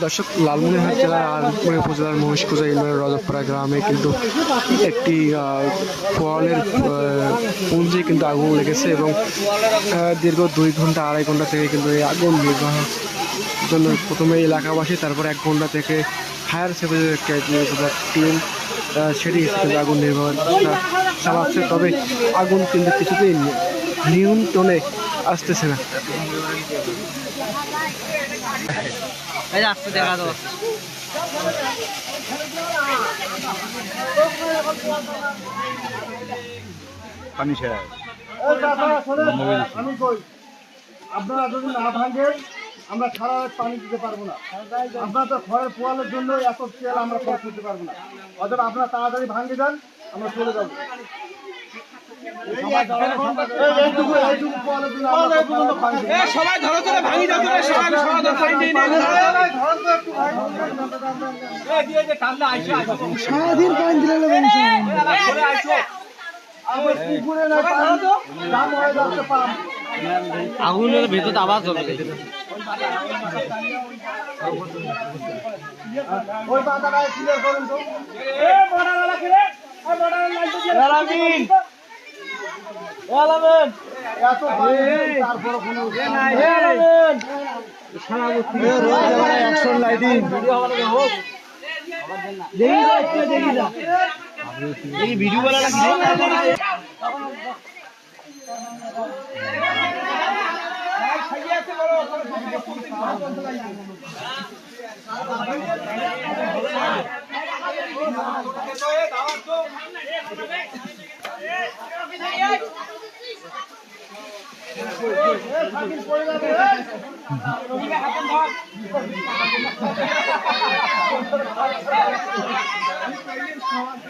দর্শক লালমনিরহাট জেলার আলমপুর উপজেলার মহিষকুজা ইউনিয়নের রজবপাড়া গ্রামে কিন্তু একটি ফলের আহ, কিন্তু আগুন লেগেছে এবং দীর্ঘ দুই ঘণ্টা আড়াই ঘণ্টা থেকে কিন্তু এই আগুন নির্বাহ জন্য প্রথমে এলাকাবাসী তারপর এক ঘণ্টা থেকে ফায়ার সার্ভিসের টিম সেটি কিন্তু আগুন নির্বাহ চালাচ্ছে। তবে আগুন কিন্তু কিছুতেই নিয়ন্ত্রণে আসতেছে না। এই আসতে দেখা দাও। পানি কই? আপনারা যদি না ভাঙেন আমরা সারা রাত পানি দিতে পারব না। আপনার তো খড়ের পোয়ালের জন্য এত তেল আমরা খরচ করতে পারব না। অতএব আপনারা তাড়াতাড়ি ভাঙে যান আমরা চলে যাব। সবাই ধরো করে ভাঙি দাও করে সবাই সবাই ধরো দিয়ে সারাদিন দিলে হয়ে আগুনের ভেতর আওয়াজ হবে ওই ক্লিয়ার করুন তো এত পানি তারপরে কোনো অ্যাকশন লাইটিং এই ভিডিও বলা লাগছে সাজিয়ে আছে বড় Thank you.